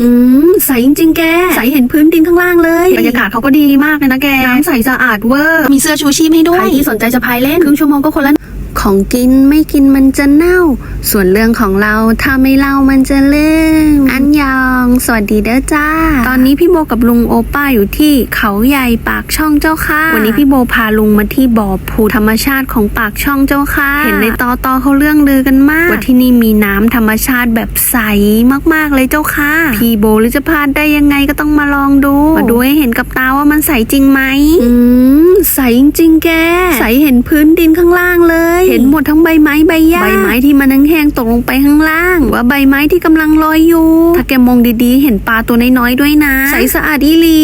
อืมใสจริงๆแก ใสเห็นพื้นดินข้างล่างเลย บรรยากาศเขาก็ดีมากเลยนะแก น้ำใสสะอาดเวอร์ มีเสื้อชูชีพให้ด้วใครยที่สนใจจะพายเล่นครึ่งชั่วโมงก็คนละ ของกินไม่กินมันจะเน่า ส่วนเรื่องของเราถ้าไม่เล่ามันจะเรื่องอันยอง สวัสดีเด้อจ้า ตอนนี้พี่โบกับลุงโอป้าอยู่ที่เขาใหญ่ปากช่องเจ้าค่ะ วันนี้พี่โบพาลุงมาที่บ่อผูธรรมชาติของปากช่องเจ้าค่ะ เห็นในตอตอเขาเรื่องลือกันมาก ว่าที่นี่มีน้ำธรรมชาติแบบใสมากๆเลยเจ้าค่ะ พี่โบหรือจะพลาดได้ยังไงก็ต้องมาลองดู มาดูให้เห็นกับตาว่ามันใสจริงไหมอืมใสจริงๆแก ใสเห็นพื้นดินข้างล่างเลยเห็นหมดทั้งใบไม้ใบหญ้าใบไม้ที่มันแห้งๆตกลงไปข้างล่าง ว่าใบไม้ที่กำลังลอยอยู่ ถ้าแกมองดีๆ เห็นปลาตัวน้อยๆด้วยนะ ใสสะอาดอีหลี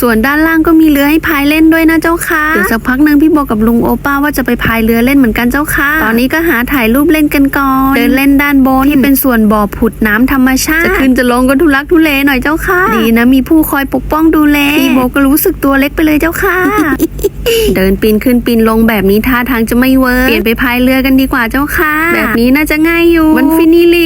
ส่วนด้านล่างก็มีเรือให้พายเล่นด้วยนะเจ้าค่ะเดี๋ยวสักพักหนึ่งพี่บอกกับลุงโอป้าว่าจะไปพายเรือเล่นเหมือนกันเจ้าค่ะ ตอนนี้ก็หาถ่ายรูปเล่นกันก่อน เดินเล่นด้านบนที่เป็นส่วนบ่อผุดน้ำธรรมชาติ จะขึ้นจะลงก็ทุลักทุเลหน่อยเจ้าค่ะ ดีนะมีผู้คอยปกป้องดูแล พี่โบก็รู้สึกตัวเล็กไปเลยเจ้าค่ะ เดินปีนขึ้นปีนลงแบบนี้ท่าทางจะไม่เวิร์กเปลี่ยนไปพายเรือกันดีกว่าเจ้าค่ะ แบบนี้น่าจะง่ายอยู่ มันฟินิลี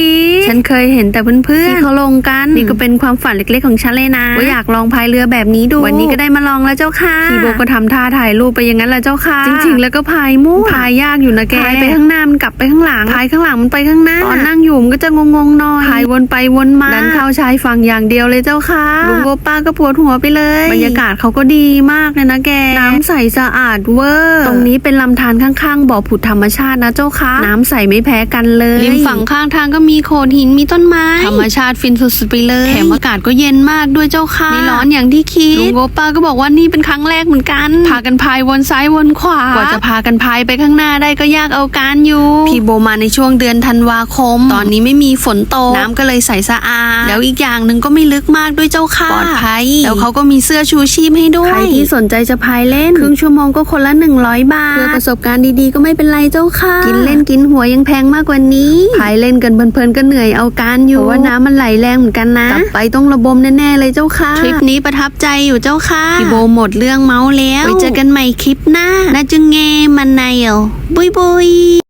เคยเห็นแต่เพื่อนๆที่เขาลงกันนี่ก็เป็นความฝันเล็กๆของฉันเลยนะว่าอยากลองพายเรือแบบนี้ดู วันนี้ก็ได้มาลองแล้วเจ้าค่ะพี่โบก็ทำท่าถ่ายรูปไปอย่างนั้นแหละเจ้าค่ะ จริงๆ แล้วก็พายมั่วพายยากอยู่นะแกพายไปข้างหน้ามันกลับไปข้างหลังพายข้างหลังมันไปข้างหน้าตอนนั่งอยู่มันก็จะงงๆหน่อยพายวนไปวนมาดันเข้าชายฝั่งอย่างเดียวเลยเจ้าค่ะลุงโบป้าก็ปวดหัวไปเลยบรรยากาศเขาก็ดีมากเลยนะแกน้ำใสสะอาดเวอร์ตรงนี้เป็นลำธารข้างๆบ่อผุดธรรมชาตินะเจ้าค่ะน้ำใสไม่แพ้กันเลยริมฝั่งข้างทางก็มีโขดหินมีต้นไม้ ธรรมชาติฟินสุดๆไปเลยแถมอากาศก็เย็นมากด้วยเจ้าค่ะ ไม่ร้อนอย่างที่คิดลุงโอป้าก็บอกว่านี่เป็นครั้งแรกเหมือนกัน พากันพายวนซ้ายวนขวา กว่าจะพากันพายไปข้างหน้าได้ก็ยากเอาการอยู่ พี่โบมาในช่วงเดือนธันวาคม ตอนนี้ไม่มีฝนตกน้ำก็เลยใสสะอาด แล้วอีกอย่างหนึ่งก็ไม่ลึกมากด้วยเจ้าค่ะ ปลอดภัย แล้วเขาก็มีเสื้อชูชีพให้ด้วย ใครที่สนใจจะพายเล่น ครึ่งชั่วโมงก็คนละ 100 บาท เพื่อประสบการณ์ดีๆก็ไม่เป็นไรเจ้าค่ะ กินเล่นกินหัวยังแพงมากกว่านี้ พายเล่นกันเพลินๆก็เหนื่อยเอาการอยู่เพราะว่าน้ำมันไหลแรงเหมือนกันนะกลับไปต้องระบมแน่ๆเลยเจ้าค่ะทริปนี้ประทับใจอยู่เจ้าค่ะพี่โบหมดเรื่องเมาแล้วไว้เจอกันใหม่คลิปหน้าน่าจึงเงมันไนเอลบุยบุย